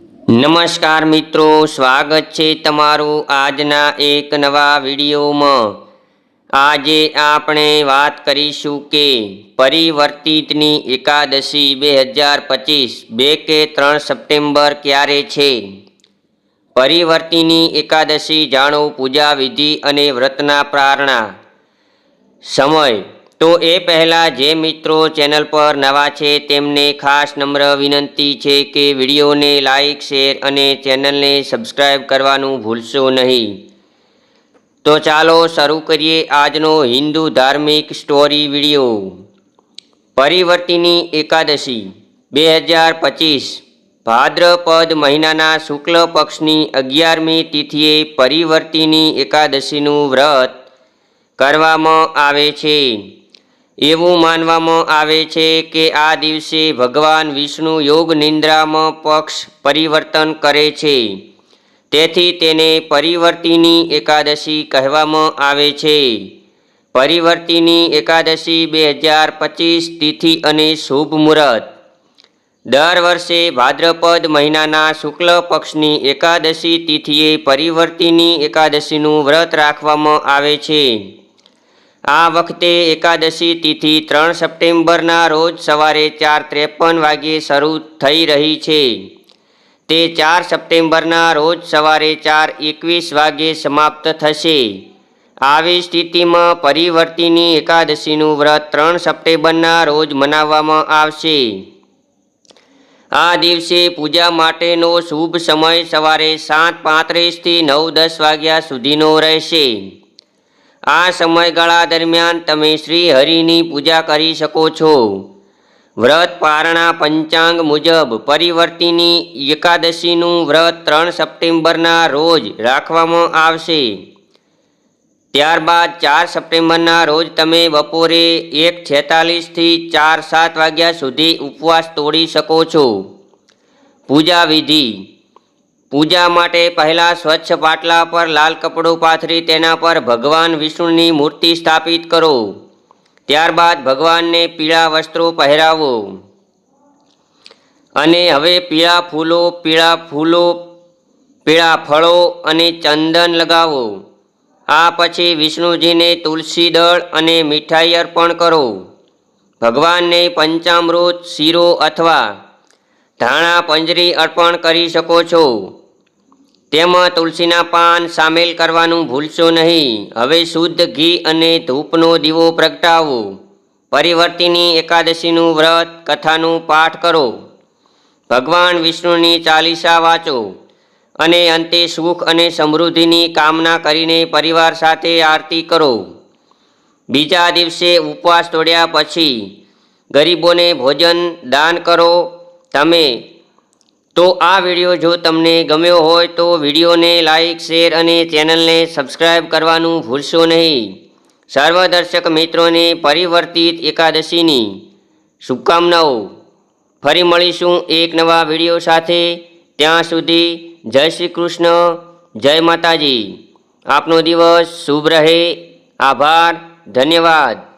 નમસ્કાર મિત્રો, સ્વાગત છે તમારું આજના એક નવા વિડીયોમાં. આજે આપણે વાત કરીશું કે પરિવર્તિતની એકાદશી બે હજાર પચીસ, બે કે ત્રણ સપ્ટેમ્બર ક્યારે છે? પરિવર્તિની એકાદશી જાણો પૂજા વિધિ અને વ્રતના પ્રારણા. સમય તો એ પહેલાં જે મિત્રો ચેનલ પર નવા છે તેમને ખાસ નમ્ર વિનંતી છે કે વિડીયોને લાઈક, શેર અને ચેનલને સબસ્ક્રાઈબ કરવાનું ભૂલશો નહીં. તો ચાલો શરૂ કરીએ આજનો હિન્દુ ધાર્મિક સ્ટોરી વીડિયો. પરિવર્તિની એકાદશી, બે હજાર પચીસ. ભાદ્રપદ મહિનાના શુક્લ પક્ષની અગિયારમી તિથિએ પરિવર્તિની એકાદશીનું વ્રત કરવામાં આવે છે. એવું માનવામાં આવે છે કે આ દિવસે ભગવાન વિષ્ણુ યોગ નિંદ્રામાં પક્ષ પરિવર્તન કરે છે. તેથી તેને પરિવર્તિની એકાદશી કહેવામાં આવે છે. પરિવર્તિની એકાદશી બે હજાર પચીસ તિથિ અને શુભ મુહૂર્ત. દર વર્ષે ભાદ્રપદ મહિનાના શુક્લ પક્ષની એકાદશી તિથિએ પરિવર્તિની એકાદશીનું વ્રત રાખવામાં આવે છે. આ વખતે એકાદશી તિથિ ત્રણ સપ્ટેમ્બરના રોજ સવારે ચાર ત્રેપન વાગ્યે શરૂ થઈ રહી છે. તે ચાર સપ્ટેમ્બરના રોજ સવારે ચાર એકવીસ વાગ્યે સમાપ્ત થશે. આવી સ્થિતિમાં પરિવર્તિની એકાદશીનું વ્રત ત્રણ સપ્ટેમ્બરના રોજ મનાવવામાં આવશે. આ દિવસે પૂજા માટેનો શુભ સમય સવારે સાત પાંત્રીસથી નવ દસ વાગ્યા સુધીનો રહેશે. આ સમયગાળા દરમિયાન તમે શ્રી હરિની પૂજા કરી શકો છો. વ્રત પારણા પંચાંગ મુજબ પરિવર્તિની એકાદશીનું વ્રત ત્રણ સપ્ટેમ્બરના રોજ રાખવામાં આવશે. ત્યારબાદ ચાર સપ્ટેમ્બરના રોજ તમે બપોરે એક છેતાલીસથી ચાર સાત વાગ્યા સુધી ઉપવાસ તોડી શકો છો. પૂજા વિધિ પૂજા માટે પહેલાં સ્વચ્છ પાટલા પર લાલ કપડું પાથરી, તેના પર ભગવાન વિષ્ણુની મૂર્તિ સ્થાપિત કરો. ત્યારબાદ ભગવાનને પીળા વસ્ત્રો પહેરાવો. અને હવે પીળા ફૂલો પીળા ફૂલો, પીળા ફળો અને ચંદન લગાવો. આ પછી વિષ્ણુજીને તુલસી દળ અને મીઠાઈ અર્પણ કરો. ભગવાનને પંચામૃત, શીરો અથવા ધાણા, પંજરી અર્પણ કરી શકો છો. તેમાં તુલસીના પાન સામેલ કરવાનું ભૂલશો નહીં. હવે શુદ્ધ ઘી અને ધૂપનો દીવો પ્રગટાવો. પરિવર્તિની એકાદશીનું વ્રત, કથાનું પાઠ કરો. ભગવાન વિષ્ણુની ચાલીસા વાંચો. અને અંતે સુખ અને સમૃદ્ધિની કામના કરીને પરિવાર સાથે આરતી કરો. બીજા દિવસે ઉપવાસ તોડ્યા પછી ગરીબોને ભોજન, દાન કરો. તમે તો આ વીડિયો જો તમને ગમ્યો હોય તો વિડીયોને લાઈક, શેર અને ચેનલને સબસ્ક્રાઈબ કરવાનું ભૂલશો નહીં. સર્વ દર્શક મિત્રોને પરિવર્તિત એકાદશીની શુભકામનાઓ. ફરી મળીશું એક નવા વીડિયો સાથે. ત્યાં સુધી જય શ્રી કૃષ્ણ, જય માતાજી. આપનો દિવસ શુભ રહે. આભાર, ધન્યવાદ.